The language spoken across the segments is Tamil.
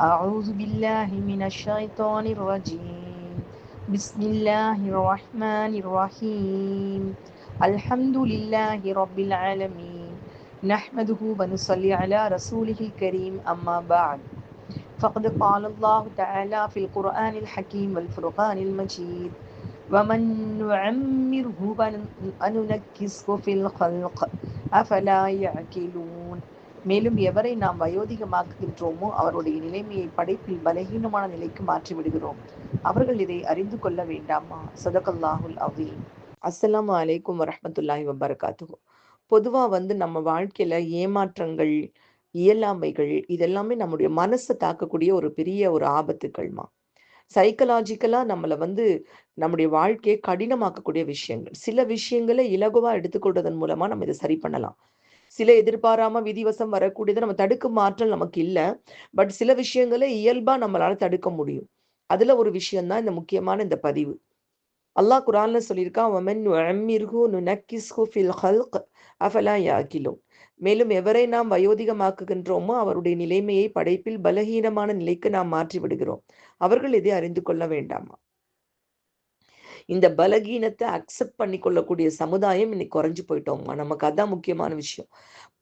أعوذ بالله من الشيطان الرجيم. بسم الله الرحمن الرحيم. الحمد لله رب العالمين. نحمده ونصلي على رسوله الكريم أما بعد. فقد قال الله تعالى في القرآن الحكيم والفرقان المجيد ومن نعمره أننكسه في الخلق أفلا يعقلون மேலும் எவரை நாம் வயோதிகமாக்குகின்றோமோ அவருடைய நிலைமையை படைப்பில் பலகீனமான நிலைக்கு மாற்றி விடுகிறோம். அவர்கள் இதை அறிந்து கொள்ள வேண்டாமா? சதகல்லாஹுல் அவீம் அஸ்லாம் அலைக்கும் வரமத்துல்லாஹி வபரகாத்து பொதுவா வந்து நம்ம வாழ்க்கையில ஏமாற்றங்கள் இயலாமைகள் இதெல்லாமே நம்முடைய மனசை தாக்கக்கூடிய ஒரு பெரிய ஒரு ஆபத்துக்கள்மா சைக்கலாஜிக்கலா நம்மளை வந்து நம்முடைய வாழ்க்கையை கடினமாக்கக்கூடிய விஷயங்கள். சில விஷயங்களை இலகுவா எடுத்துக்கொள்வதன் மூலமா நம்ம இதை சரி பண்ணலாம். சில எதிர்பாராம விதிவசம் வரக்கூடியதை நம்ம தடுக்கும் ஆற்றல் நமக்கு இல்லை. பட் சில விஷயங்களை இயல்பா நம்மளால தடுக்க முடியும். அதுல ஒரு விஷயம்தான் இந்த முக்கியமான இந்த பதிவு. அல்லாஹ் குரான்ல சொல்லியிருக்கான் ஒமன் நுஅம்மிர்ஹு நுனக்கிஸ்ஹு ஃபில் ஹல்க் அஃபலா யாக்கிலோ மேலும் எவரை நாம் வயோதிகமாக்குகின்றோமோ அவருடைய நிலைமையை படைப்பில் பலகீனமான நிலைக்கு நாம் மாற்றி விடுகிறோம் அவர்கள் இதை அறிந்து கொள்ள வேண்டாமா? இந்த பலகீனத்தை அக்செப்ட் பண்ணி கொள்ளக்கூடிய சமுதாயம் இன்னைக்கு குறைஞ்சு போயிட்டோம்மா நமக்கு அதான் முக்கியமான விஷயம்.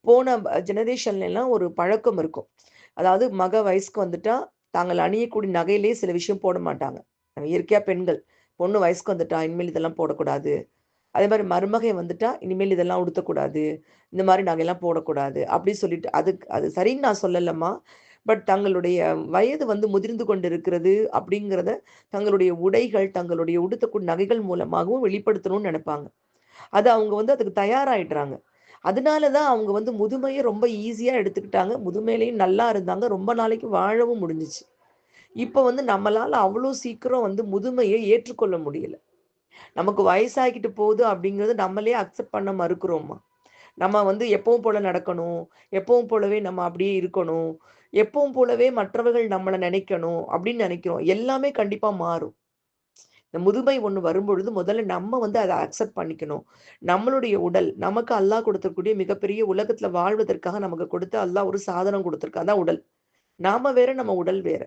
போன ஜெனரேஷன்ல எல்லாம் ஒரு பழக்கம் இருக்கும். அதாவது மக வயசுக்கு வந்துட்டா தாங்கள் அணியக்கூடிய நகையிலேயே சில விஷயம் போட மாட்டாங்க. இயற்கையா பெண்கள் பொண்ணு வயசுக்கு வந்துட்டா இனிமேல் இதெல்லாம் போடக்கூடாது. அதே மாதிரி மருமகை வந்துட்டா இனிமேல் இதெல்லாம் உடுத்தக்கூடாது. இந்த மாதிரி நகையெல்லாம் போடக்கூடாது. அப்படி சொல்லிட்டு அதுக்கு அது சரின்னு நான் சொல்லலம்மா. பட் தங்களுடைய வயது வந்து முதிர்ந்து கொண்டிருக்கிறது அப்படிங்கிறத தங்களுடைய உடைகள் தங்களுடைய உடுத்தக்கூடிய நகைகள் மூலமாகவும் வெளிப்படுத்தணும்னு நினைப்பாங்க. அது அவங்க வந்து அதுக்கு தயாராகிடுறாங்க அதனால தான் அவங்க வந்து முதுமையை ரொம்ப ஈஸியாக எடுத்துக்கிட்டாங்க. முதுமையிலையும் நல்லா இருந்தாங்க. ரொம்ப நாளைக்கு வாழவும் முடிஞ்சிச்சு. இப்போ வந்து நம்மளால் அவ்வளோ சீக்கிரம் வந்து முதுமையை ஏற்றுக்கொள்ள முடியல. நமக்கு வயசாகிட்டு போகுது அப்படிங்கிறது நம்மளே அக்செப்ட் பண்ண மறுக்கிறோமா? நம்ம வந்து எப்பவும் போல நடக்கணும். எப்பவும் போலவே நம்ம அப்படியே இருக்கணும். எப்பவும் போலவே மற்றவர்கள் நம்மளை நினைக்கணும் அப்படின்னு நினைக்கிறோம். எல்லாமே கண்டிப்பா மாறும். இந்த முதுமை ஒண்ணு வரும்பொழுது முதல்ல நம்ம வந்து அதை அக்செப்ட் பண்ணிக்கணும். நம்மளுடைய உடல் நமக்கு அல்லாஹ் கொடுத்தக்கூடிய மிகப்பெரிய உலகத்துல வாழ்வதற்காக நமக்கு கொடுத்து அல்லாஹ் ஒரு சாதனம் கொடுத்துருக்கா அதான் உடல். நாம வேற நம்ம உடல் வேற.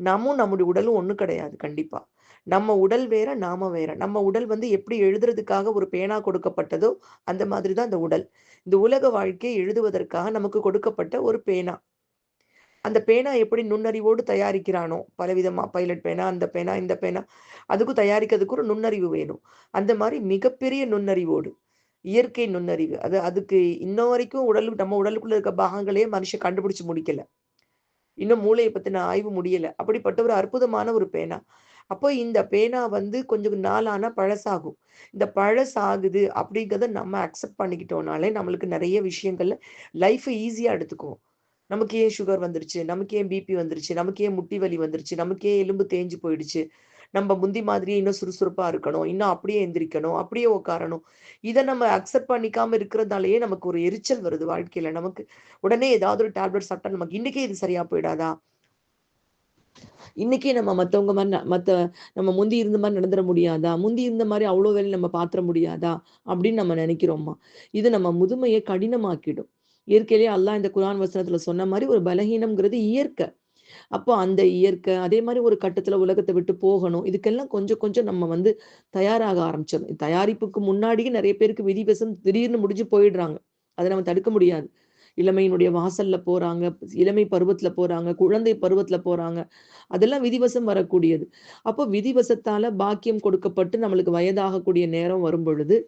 நாமும் நம்முடைய உடலும் ஒன்றும் கிடையாது கண்டிப்பாக நம்ம உடல் வேற நாம வேற. நம்ம உடல் வந்து எப்படி எழுதுறதுக்காக ஒரு பேனா கொடுக்கப்பட்டதோ அந்த மாதிரி தான் அந்த உடல். இந்த உலக வாழ்க்கையை எழுதுவதற்காக நமக்கு கொடுக்கப்பட்ட ஒரு பேனா. அந்த பேனா எப்படி நுண்ணறிவோடு தயாரிக்கிறானோ பலவிதமா பைலட் பேனா அந்த பேனா இந்த பேனா அதுக்கும் தயாரிக்கிறதுக்கு ஒரு நுண்ணறிவு வேணும். அந்த மாதிரி மிகப்பெரிய நுண்ணறிவோடு இயற்கை நுண்ணறிவு. அது அதுக்கு இன்ன வரைக்கும் உடல் நம்ம உடலுக்குள்ள இருக்க பாகங்களே மனுஷன் கண்டுபிடிச்சு முடிக்கல. இன்னும் மூளையை பத்தின ஆய்வு முடியல. அப்படிப்பட்ட ஒரு அற்புதமான ஒரு பேனா. அப்போ இந்த பேனா வந்து கொஞ்சம் நாளானா பழசாகும். இந்த பழசாகுது அப்படிங்கிறத நம்ம அக்செப்ட் பண்ணிக்கிட்டோம்னாலே நம்மளுக்கு நிறைய விஷயங்கள்ல லைஃப்பை ஈஸியா எடுத்துக்குவோம் நமக்கு ஏன் சுகர் வந்துருச்சு? நமக்கு ஏன் பிபி வந்துருச்சு? நமக்கு ஏன் முட்டி வலி வந்துருச்சு? நமக்கு ஏன் எலும்பு தேஞ்சு போயிடுச்சு? நம்ம முந்தி மாதிரியே இன்னும் சுறுசுறுப்பாக இருக்கணும் இன்னும் அப்படியே எந்திரிக்கணும் அப்படியே உட்காரணும் இதை நம்ம அக்செப்ட் பண்ணிக்காம இருக்கிறதாலேயே நமக்கு ஒரு எரிச்சல் வருது வாழ்க்கையில். நமக்கு உடனே ஏதாவது ஒரு டேப்லெட் சாப்பிட்டா நமக்கு இன்னைக்கே இது சரியா போயிடாதா? இன்னைக்கே நம்ம மற்றவங்க மாதிரி மத்த நம்ம முந்தி இருந்த மாதிரி நடந்துட முடியாதா? முந்தி இருந்த மாதிரி அவ்வளோ வேலை நம்ம பாத்திர முடியாதா? அப்படின்னு நம்ம நினைக்கிறோமா? இது நம்ம முதுமையை கடினமாக்கிடும். இயற்கையிலேயே அல்லாஹ் இந்த குரான் வசனத்துல சொன்ன மாதிரி ஒரு பலகீனம்ங்கிறது இயற்கை. அப்போ அந்த இயற்கை அதே மாதிரி ஒரு கட்டத்துல உலகத்தை விட்டு போகணும். இதுக்கெல்லாம் கொஞ்சம் கொஞ்சம் நம்ம வந்து தயாராக ஆரம்பிச்சிடணும். தயாரிப்புக்கு முன்னாடியே நிறைய பேருக்கு விதிவசம் திடீர்னு முடிஞ்சு போயிடுறாங்க. அதை நம்ம தடுக்க முடியாது. இளமையினுடைய வாசல்ல போறாங்க இளமை பருவத்துல போறாங்க குழந்தை பருவத்துல போறாங்க. அதெல்லாம் விதிவசம் வரக்கூடியது. அப்போ விதிவசத்தால பாக்கியம் கொடுக்கப்பட்டு நம்மளுக்கு வயதாகக்கூடிய நேரம் வரும் பொழுது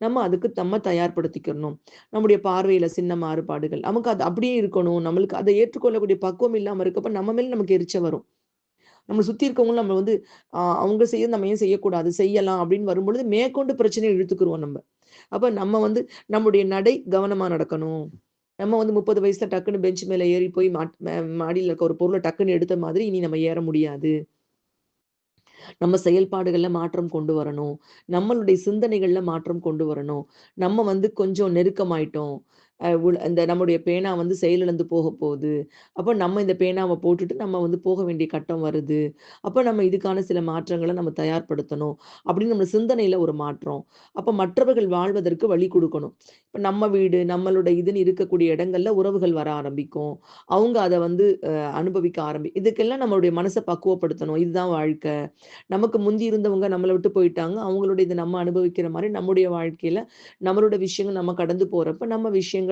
நம்ம அதுக்கு நம்ம தயார்படுத்திக்கணும். நம்முடைய பார்வையில சின்ன மாறுபாடுகள். நமக்கு அது அப்படியே இருக்கணும். நம்மளுக்கு அதை ஏற்றுக்கொள்ளக்கூடிய பக்குவம் இல்லாம இருக்கப்ப நம்ம மேல நமக்கு எரிச்ச வரும். நம்ம சுத்தி இருக்கவங்களும் நம்ம வந்து ஆஹ் அவங்க செய்ய நம்ம ஏன் செய்யக்கூடாது? செய்யலாம். அப்படின்னு வரும்பொழுது மேற்கொண்டு பிரச்சனையை இழுத்துக்குருவோம் நம்ம. அப்ப நம்ம வந்து நம்முடைய நடை கவனமா நடக்கணும். நம்ம வந்து முப்பது வயசுல டக்குன்னு பெஞ்ச் மேல ஏறி போய் மாடியில் இருக்க ஒரு பொருளை டக்குன்னு எடுத்த மாதிரி இனி நம்ம ஏற முடியாது. நம்ம செயல்பாடுகள்ல மாற்றம் கொண்டு வரணும். நம்மளுடைய சிந்தனைகள்ல மாற்றம் கொண்டு வரணும். நம்ம வந்து கொஞ்சம் நெருக்கமாயிட்டோம். இந்த நம்முடைய பேனா வந்து செயலிழந்து போக போகுது. அப்போ நம்ம இந்த பேனாவை போட்டுட்டு நம்ம வந்து போக வேண்டிய கட்டம் வருது. அப்போ நம்ம இதுக்கான சில மாற்றங்களை நம்ம தயார்படுத்தணும் அப்படின்னு நம்ம சிந்தனையில் ஒரு மாற்றம். அப்போ மற்றவர்கள் வாழ்வதற்கு வழி கொடுக்கணும். இப்போ நம்ம வீடு நம்மளோட இதுன்னு இருக்கக்கூடிய இடங்கள்ல உறவுகள் வர ஆரம்பிக்கும். அவங்க அதை வந்து அனுபவிக்க ஆரம்பி இதுக்கெல்லாம் நம்மளுடைய மனசை பக்குவப்படுத்தணும். இதுதான் வாழ்க்கை. நமக்கு முந்தி இருந்தவங்க நம்மளை விட்டு போயிட்டாங்க. அவங்களுடைய இதை நம்ம அனுபவிக்கிற மாதிரி நம்முடைய வாழ்க்கையில நம்மளோட விஷயங்கள் நம்ம கடந்து போறப்ப நம்ம விஷயங்கள்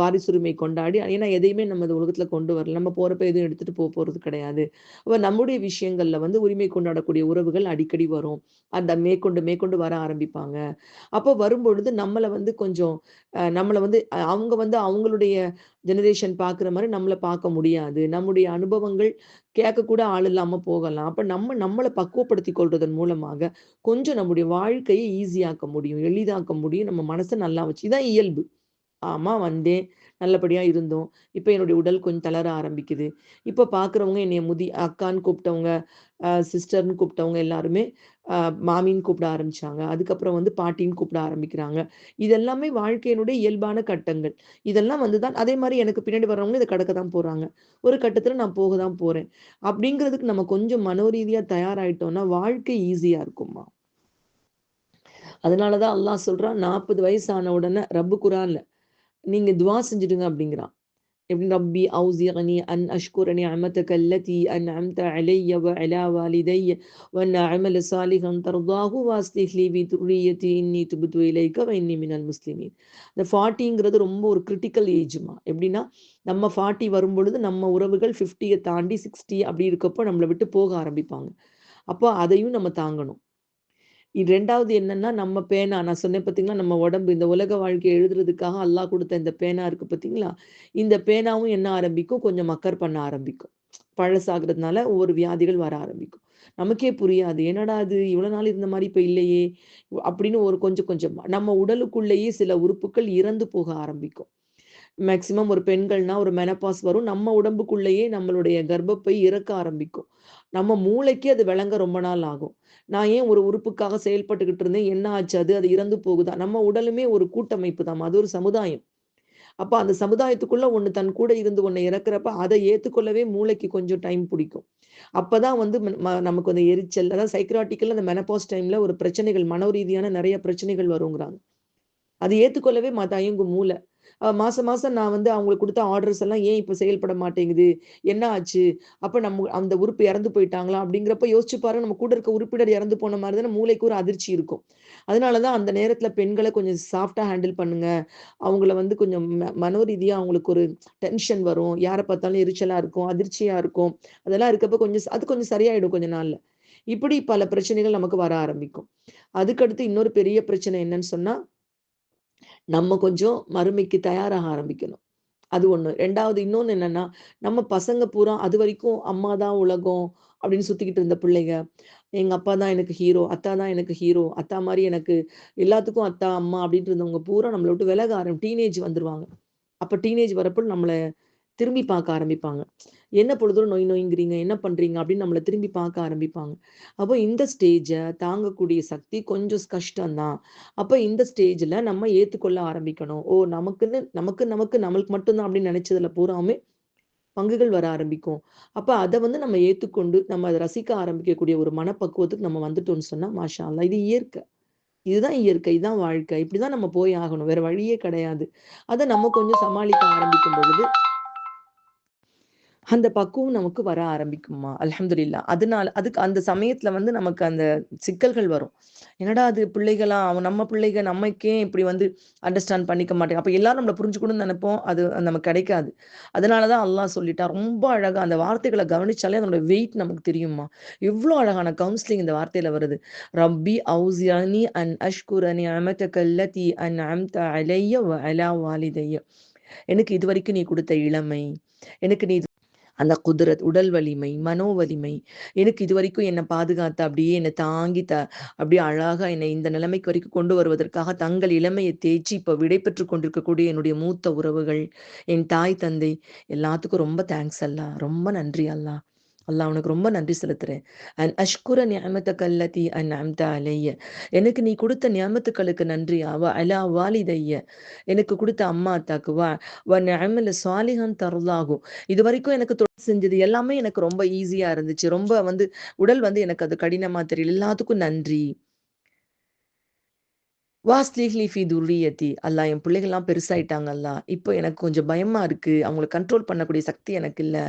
வாரிசுரிமை கொண்டாடி ஏன்னா எதையுமே நம்ம இந்த உலகத்துல கொண்டு வரல. நம்ம போறப்ப எதுவும் எடுத்துட்டு போக போறது கிடையாது. அப்ப நம்முடைய விஷயங்கள்ல வந்து உரிமை கொண்டாடக்கூடிய உறவுகள் அடிக்கடி வரும். அந்த மேற்கொண்டு மேற்கொண்டு வர ஆரம்பிப்பாங்க. அப்போ வரும்பொழுது நம்மளை வந்து கொஞ்சம் நம்மளை வந்து அவங்க வந்து அவங்களுடைய ஜெனரேஷன் பார்க்குற மாதிரி நம்மளை பார்க்க முடியாது. நம்முடைய அனுபவங்கள் கேட்கக்கூட ஆள் இல்லாமல் போகலாம். அப்போ நம்ம நம்மளை பக்குவப்படுத்தி கொள்றதன் மூலமாக கொஞ்சம் நம்முடைய வாழ்க்கையை ஈஸியாக்க முடியும் எளிதாக்க முடியும் நம்ம மனசை நல்லா வச்சு. இதான் இயல்பு. ஆமா வந்தேன் நல்லபடியா இருந்தோம். இப்போ என்னுடைய உடல் கொஞ்சம் தளர ஆரம்பிக்குது. இப்போ பார்க்குறவங்க என்னைய முதி அக்கான்னு கூப்பிட்டவங்க சிஸ்டர்னு கூப்பிட்டவங்க எல்லாருமே மாமின்னு கூப்பிட ஆரம்பிச்சாங்க. அதுக்கப்புறம் வந்து பாட்டின்னு கூப்பிட ஆரம்பிக்கிறாங்க. இதெல்லாமே வாழ்க்கையினுடைய இயல்பான கட்டங்கள். இதெல்லாம் வந்து தான் அதே மாதிரி எனக்கு பின்னாடி வர்றவங்க இதை கடக்க தான் போறாங்க. ஒரு கட்டத்துல நான் போக தான் போறேன். அப்படிங்கிறதுக்கு நம்ம கொஞ்சம் மனோரீதியா தயாராயிட்டோம்னா வாழ்க்கை ஈஸியா இருக்குமா அதனாலதான் அல்லாஹ் சொல்றான் நாற்பது வயசான உடனே ரப்பு குரான்ல நீங்கள் துவா செஞ்சுடுங்க அப்படிங்கிறான். எப்படி ரப்பி அவுசியனி அன் அஷ்குரணி அமத கல்லதி அன் அம்த அலைய வ அலா வாலிதைய வன் அமல சாலிகன் தர்தாகு வாஸ்திஹ்லி வி துரியத்தி இன்னி துபுத்து இலைக்க வ இன்னி மினல் முஸ்லிமீன். இந்த ஃபார்ட்டிங்கிறது ரொம்ப ஒரு கிரிட்டிக்கல் ஏஜுமா எப்படின்னா நம்ம ஃபார்ட்டி வரும்பொழுது நம்ம உறவுகள் ஃபிஃப்டியை தாண்டி சிக்ஸ்டி அப்படி இருக்கப்போ நம்மளை விட்டு போக ஆரம்பிப்பாங்க. அப்போ அதையும் நம்ம தாங்கணும். இது ரெண்டாவது என்னன்னா நம்ம பேனா. நான் சொன்னேன் பார்த்தீங்களா நம்ம உடம்பு இந்த உலக வாழ்க்கையை எழுதுறதுக்காக அல்லாஹ் கொடுத்த இந்த பேனா இருக்கு பார்த்தீங்களா இந்த பேனாவும் என்ன ஆரம்பிக்கும்? கொஞ்சம் மக்கர் பண்ண ஆரம்பிக்கும். பழசாகிறதுனால ஒவ்வொரு வியாதிகள் வர ஆரம்பிக்கும். நமக்கே புரியாது. என்னடா அது இவ்வளோ நாள் இருந்த மாதிரி இப்போ இல்லையே அப்படின்னு ஒரு கொஞ்சம் கொஞ்சம் நம்ம உடலுக்குள்ளேயே சில உறுப்புகள் இறந்து போக ஆரம்பிக்கும். மேக்சிமம் ஒரு பெண்கள்னா ஒரு மெனப்பாஸ் வரும். நம்ம உடம்புக்குள்ளேயே நம்மளுடைய கர்ப்பப்பை இறக்க ஆரம்பிக்கும். நம்ம மூளைக்கு அது விளங்க ரொம்ப நாள் ஆகும். நான் ஏன் ஒரு உறுப்புக்காக செயல்பட்டுக்கிட்டு இருந்தேன்? என்ன ஆச்சு? அது அது இறந்து போகுதா? நம்ம உடலுமே ஒரு கூட்டமைப்பு தான். அது ஒரு சமுதாயம். அப்ப அந்த சமுதாயத்துக்குள்ள ஒண்ணு தன் கூட இருந்து ஒன்று இறக்குறப்ப அதை ஏத்துக்கொள்ளவே மூளைக்கு கொஞ்சம் டைம் பிடிக்கும். அப்பதான் வந்து நமக்கு அந்த எரிச்சல் அதாவது சைக்ராட்டிக்கல் அந்த மெனப்பாஸ் டைம்ல ஒரு பிரச்சனைகள் மனோ ரீதியான நிறைய பிரச்சனைகள் வருங்கிறாங்க. அது ஏத்துக்கொள்ளவே தயங்கும் மூளை. மாசம் மாசம் நான் வந்து அவங்களுக்கு கொடுத்த ஆர்டர்ஸ் எல்லாம் ஏன் இப்ப செயல்பட மாட்டேங்குது? என்ன ஆச்சு? அப்ப நம்ம அந்த உறுப்பு இறந்து போயிட்டாங்களா? அப்படிங்கிறப்ப யோசிச்சு பாருங்க நம்ம கூட இருக்க உறுப்பினர் இறந்து போன மாதிரி தானே மூளைக்கு ஒரு அதிர்ச்சி இருக்கும். அதனாலதான் அந்த நேரத்துல பெண்களை கொஞ்சம் சாஃப்டா ஹேண்டில் பண்ணுங்க. அவங்கள வந்து கொஞ்சம் மனோரீதியா அவங்களுக்கு ஒரு டென்ஷன் வரும். யாரை பார்த்தாலும் எரிச்சலா இருக்கும் அதிர்ச்சியா இருக்கும். அதெல்லாம் இருக்கப்ப கொஞ்சம் அது கொஞ்சம் சரியாயிடும் கொஞ்ச நாள்ல. இப்படி பல பிரச்சனைகள் நமக்கு வர ஆரம்பிக்கும். அதுக்கடுத்து இன்னொரு பெரிய பிரச்சனை என்னன்னு சொன்னா நம்ம கொஞ்சம் மறுமைக்கு தயாராக ஆரம்பிக்கணும். அது ஒன்று ரெண்டாவது இன்னொன்று என்னன்னா நம்ம பசங்க பூரா அது வரைக்கும் அம்மா தான் உலகம் அப்படின்னு சுத்திக்கிட்டு இருந்த பிள்ளைங்க. எங்க அப்பா தான் எனக்கு ஹீரோ அத்தா தான் எனக்கு ஹீரோ அத்தா மாதிரி எனக்கு எல்லாத்துக்கும் அத்தா அம்மா அப்படின்ட்டு இருந்தவங்க பூரா நம்மளை விட்டு விலக ஆரம்பி டீனேஜ் வந்துருவாங்க. அப்போ டீனேஜ் வரப்போ நம்மளை திரும்பி பார்க்க ஆரம்பிப்பாங்க. என்ன பொழுதும் நொய் நொய்ங்கிறீங்க? என்ன பண்றீங்க? அப்படின்னு நம்மளை திரும்பி பார்க்க ஆரம்பிப்பாங்க. அப்போ இந்த ஸ்டேஜை தாங்கக்கூடிய சக்தி கொஞ்சம் கஷ்டம்தான். அப்போ இந்த ஸ்டேஜ்ல நம்ம ஏற்றுக்கொள்ள ஆரம்பிக்கணும். ஓ நமக்குன்னு நமக்கு நமக்கு நம்மளுக்கு மட்டும்தான் அப்படின்னு நினைச்சதுல பூராமே பங்குகள் வர ஆரம்பிக்கும். அப்போ அதை வந்து நம்ம ஏற்றுக்கொண்டு நம்ம அதை ரசிக்க ஆரம்பிக்கக்கூடிய ஒரு மனப்பக்குவத்துக்கு நம்ம வந்துட்டோம்னு சொன்னால் மாஷா அல்லா இது இயற்கை. இதுதான் இயற்கை இதுதான் வாழ்க்கை. இப்படிதான் நம்ம போய் ஆகணும். வேற வழியே கிடையாது. அதை நம்ம கொஞ்சம் சமாளிக்க ஆரம்பிக்கும் பொழுது அந்த பக்குவம் நமக்கு வர ஆரம்பிக்குமா? அலமதுல்லா அதனால அதுக்கு அந்த சமயத்துல வந்து நமக்கு அந்த சிக்கல்கள் வரும். என்னடா அது பிள்ளைகளா? அவன் நம்ம பிள்ளைக நமக்கே இப்படி வந்து அண்டர்ஸ்டாண்ட் பண்ணிக்க மாட்டேங்க. அப்ப எல்லாரும் நம்மளை புரிஞ்சுக்கணும்னு நினைப்போம். அது நமக்கு கிடைக்காது. அதனாலதான் அல்லாஹ் சொல்லிட்டா ரொம்ப அழகா அந்த வார்த்தைகளை கவனிச்சாலே அதனோட வெயிட் நமக்கு தெரியுமா எவ்வளவு அழகான கவுன்சிலிங் இந்த வார்த்தையில வருது. ரப்பி அவுசியானி அன் அஷ்குரனி அமத்தகல்லதி அன் அம்த அலைய அலா வாலிதைய. எனக்கு இது வரைக்கும் நீ கொடுத்த இளமை எனக்கு நீ அந்த குதிரத் உடல் வலிமை மனோ வலிமை. எனக்கு இது வரைக்கும் என்னை பாதுகாத்த அப்படியே என்னை தாங்கி த அப்படியே அழகாக என்னை இந்த நிலைமைக்கு வரைக்கும் கொண்டு வருவதற்காக தங்கள் இளமையை தேய்ச்சி இப்போ விடை பெற்று கொண்டிருக்கக்கூடிய என்னுடைய மூத்த உறவுகள் என் தாய் தந்தை எல்லாத்துக்கும் ரொம்ப தேங்க்ஸ் அல்லா ரொம்ப நன்றி அல்லா அல்லாஹ் உனக்கு ரொம்ப நன்றி செலுத்துறேன். அன் அஷ்குர நியமத்த கல்லத்தி அன் அம்தா அலைய. எனக்கு நீ கொடுத்த நியமத்துக்களுக்கு நன்றி அவ அலா வாலிதைய. எனக்கு கொடுத்த அம்மா அத்தாக்கு வா வ நியமல சாலிஹன் தருளாகும் இது வரைக்கும் எனக்கு தொழில் செஞ்சது எல்லாமே எனக்கு ரொம்ப ஈஸியா இருந்துச்சு. ரொம்ப வந்து உடல் வந்து எனக்கு அது கடினமா தெரியல. எல்லாத்துக்கும் நன்றி. வாஸ்லீஹ்லி ஃபி துர்ரியத்தி அல்லா என் பிள்ளைகள்லாம் பெருசாயிட்டாங்க அல்லா இப்போ எனக்கு கொஞ்சம் பயமா இருக்கு. அவங்கள கண்ட்ரோல் பண்ணக்கூடிய சக்தி எனக்கு இல்லை.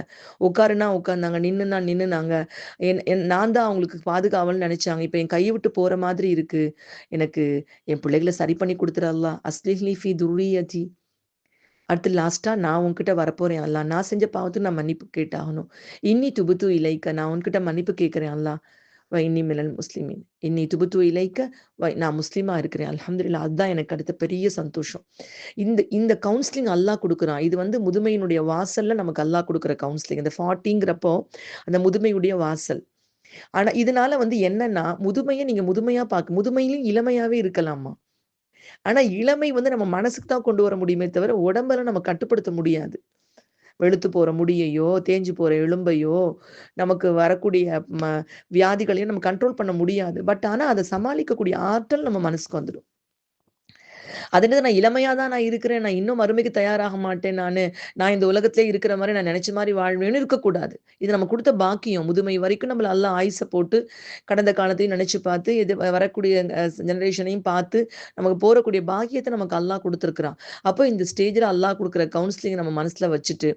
உட்காருனா உட்காந்தாங்க நின்றுனா நின்றுனாங்க என் என் நான் தான் அவங்களுக்கு பாதுகாவல்னு நினைச்சாங்க. இப்போ என் கையை விட்டு போற மாதிரி இருக்கு. எனக்கு என் பிள்ளைகளை சரி பண்ணி கொடுத்துடல்லா அஸ்லீஹ்லி ஃபி துர்ரியத்தி அடுத்து லாஸ்டா நான் உன்கிட்ட வரப்போறேன் அல்லா நான் செஞ்ச பாவத்துக்கு நான் மன்னிப்பு கேட்டாகணும். இன்னி துபுத்து இலைக்க நான் உன்கிட்ட மன்னிப்பு கேட்குறேன் அல்லா வ இன்னி மினல் முஸ்லிமின் இன்னி துபுத்து இலைக்க வை நான் முஸ்லீமா இருக்கிறேன். அலமதுல்லா அதுதான் எனக்கு அடுத்த பெரிய சந்தோஷம். இந்த இந்த கவுன்சிலிங் அல்லாஹ் கொடுக்குறான். இது வந்து முதுமையினுடைய வாசல்ல நமக்கு அல்லாஹ் கொடுக்குற கவுன்சிலிங் இந்த ஃபார்ட்டிங்கிறப்போ அந்த முதுமையுடைய வாசல். ஆனா இதனால வந்து என்னன்னா முதுமையை நீங்க முதுமையா பார்க்க முதுமையிலும் இளமையாவே இருக்கலாமா? ஆனா இளமை வந்து நம்ம மனசுக்கு தான் கொண்டு வர முடியுமே தவிர உடம்பெல்லாம் நம்ம கட்டுப்படுத்த முடியாது. வெளுத்து போகிற முடியையோ தேஞ்சு போகிற எலும்பையோ நமக்கு வரக்கூடிய ம வியாதிகளையும் நம்ம கண்ட்ரோல் பண்ண முடியாது. பட் ஆனால் அதை சமாளிக்கக்கூடிய ஆற்றல் நம்ம மனசுக்கு வந்துடும் அதனால நான் இளமையாக தான் நான் இருக்கிறேன். நான் இன்னும் அருமைக்கு தயாராக மாட்டேன் நான். நான் இந்த உலகத்திலே இருக்கிற மாதிரி நான் நினைச்ச மாதிரி வாழ்வேன்னு இருக்கக்கூடாது. இது நம்ம கொடுத்த பாக்கியம். முதுமை வரைக்கும் நம்மள எல்லாம் ஆயுசை போட்டு கடந்த காலத்தையும் நினைச்சு பார்த்து இது வரக்கூடிய ஜெனரேஷனையும் பார்த்து நமக்கு போறக்கூடிய பாக்கியத்தை நமக்கு அல்லாஹ் கொடுத்துருக்குறான். அப்போ இந்த ஸ்டேஜில் அல்லாஹ் கொடுக்குற கவுன்சிலிங் நம்ம மனசுல வச்சுட்டு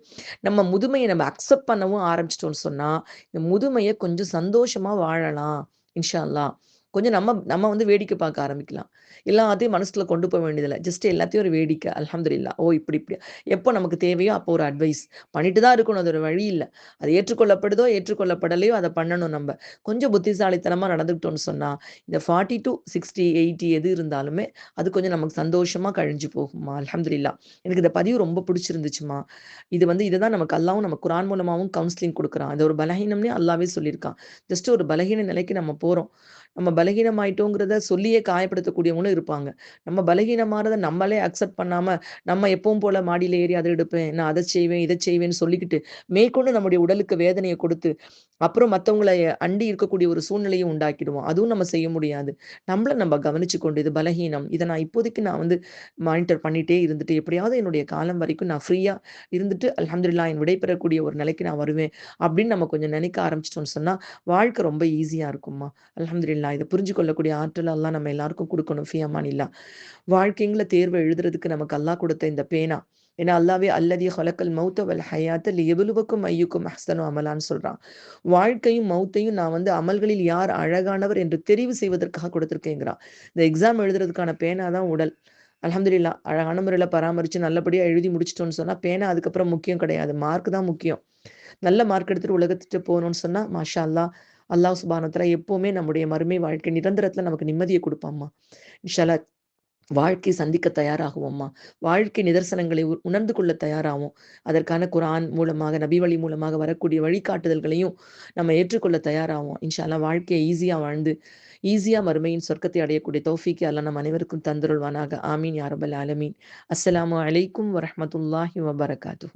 நம்ம முதுமையை நம்ம அக்செப்ட் பண்ணவும் ஆரம்பிச்சிட்டோம்னு சொன்னா இந்த முதுமையை கொஞ்சம் சந்தோஷமா வாழலாம் இன்ஷா அல்லா கொஞ்சம் நம்ம நம்ம வந்து வேடிக்கை பார்க்க ஆரம்பிக்கலாம். எல்லாத்தையும் மனசுல கொண்டு போக வேண்டியதில்லை. ஜஸ்ட் எல்லாத்தையும் ஒரு வேடிக்கை அலமதுல்லா ஓ இப்படி இப்படி. எப்போ நமக்கு தேவையோ அப்போ ஒரு அட்வைஸ் பண்ணிட்டு தான் இருக்கணும் அது ஒரு வழி இல்லை. அது ஏற்றுக்கொள்ளப்படுதோ ஏற்றுக்கொள்ளப்படலையோ அதை பண்ணணும் நம்ம. கொஞ்சம் புத்திசாலித்தனமாக நடந்துக்கிட்டோம்னு சொன்னால் இந்த ஃபார்ட்டி டு சிக்ஸ்டி எயிட்டி எது இருந்தாலுமே அது கொஞ்சம் நமக்கு சந்தோஷமாக கழிஞ்சு போகுமா அலமதுல்லா எனக்கு இந்த பதிவு ரொம்ப பிடிச்சிருந்துச்சுமா. இது வந்து இதை தான் நமக்கு அல்லாவும் நம்ம குரான் மூலமாகவும் கவுன்சிலிங் கொடுக்குறான். அது ஒரு பலகீனம்னே அல்லாவே சொல்லியிருக்கான். ஜஸ்ட் ஒரு பலகீன நிலைக்கு நம்ம போகிறோம் நம்ம பலகீனமாயிட்டோங்கிறத சொல்லியே காயப்படுத்தக்கூடியவங்களும் இருப்பாங்க. நம்ம பலகீனமானதை நம்மளே அக்செப்ட் பண்ணாம நம்ம எப்பவும் போல மாடியில ஏறி அதை எடுப்பேன் நான் அதை செய்வேன் இதை செய்வேன்னு சொல்லிக்கிட்டு மேற்கொண்டு நம்முடைய உடலுக்கு வேதனையை கொடுத்து அப்புறம் மற்றவங்களை அண்டி இருக்கக்கூடிய ஒரு சூழ்நிலையும் உண்டாக்கிடுவோம். அதுவும் நம்ம செய்ய முடியாது. நம்மள நம்ம கவனிச்சு கொண்டு இது பலகீனம் இதை நான் இப்போதைக்கு நான் வந்து மானிட்டர் பண்ணிட்டே இருந்துட்டு எப்படியாவது என்னுடைய காலம் வரைக்கும் நான் ஃப்ரீயா இருந்துட்டு அலமதுல்லா என் விடைபெறக்கூடிய ஒரு நிலைக்கு நான் வருவேன் அப்படின்னு நம்ம கொஞ்சம் நினைக்க ஆரம்பிச்சிட்டோம்னு சொன்னா வாழ்க்கை ரொம்ப ஈஸியா இருக்குமா அலமதுல்லா இதை புரிஞ்சு கொள்ளக்கூடிய ஆற்றல் எல்லாம் நம்ம எல்லாருக்கும் கொடுக்கணும். ஃபியமான் இல்லா. வாழ்க்கைங்கள தேர்வை எழுதுறதுக்கு நமக்கு அல்லாஹ் கொடுத்த இந்த பேனா. ஏன்னா அல்லாவே அல்லதி ஹொலக்கல் மௌத்த வல் ஹயாத்தில் எவ்வளவுக்கும் ஐயுக்கும் அஹ்சனும் அமலான்னு சொல்றான். வாழ்க்கையும் மௌத்தையும் நான் வந்து அமல்களில் யார் அழகானவர் என்று தெரிவு செய்வதற்காக கொடுத்துருக்கேங்கிறான். இந்த எக்ஸாம் எழுதுறதுக்கான பேனா தான் உடல். அலமதுல்லா அழகான முறையில் பராமரித்து நல்லபடியாக எழுதி முடிச்சிட்டோன்னு சொன்னால் பேனா அதுக்கப்புறம் முக்கியம் கிடையாது. மார்க் தான் முக்கியம். நல்ல மார்க் எடுத்துட்டு உலகத்துட்டு போகணும்னு சொன்னால் மாஷா அல்லா அல்லாஹ் சுபானத்துல எப்போவுமே நம்முடைய மறுமை வாழ்க்கை நிரந்தரத்தில் நமக்கு நிம்மதியை கொடுப்பாம்மா. இன்ஷாலா வாழ்க்கை சந்திக்க தயாராகுவோம்மா. வாழ்க்கை நிதர்சனங்களை உணர்ந்து கொள்ள தயாராகும் அதற்கான குரான் மூலமாக நபி வழி மூலமாக வரக்கூடிய வழிகாட்டுதல்களையும் நம்ம ஏற்றுக்கொள்ள தயாராகும் இன்ஷால்லா வாழ்க்கையை ஈஸியாக வாழ்ந்து ஈஸியா மறுமையின் சொர்க்கத்தை அடையக்கூடிய தோஃபிக்கு அல்ல நம் அனைவருக்கும் தந்துருள்வானாக. ஆமீன் யாரபல் ஆலமீன். அஸ்லாம் வலைக்கும் வரமத்துல்லாஹி வபரகாத்து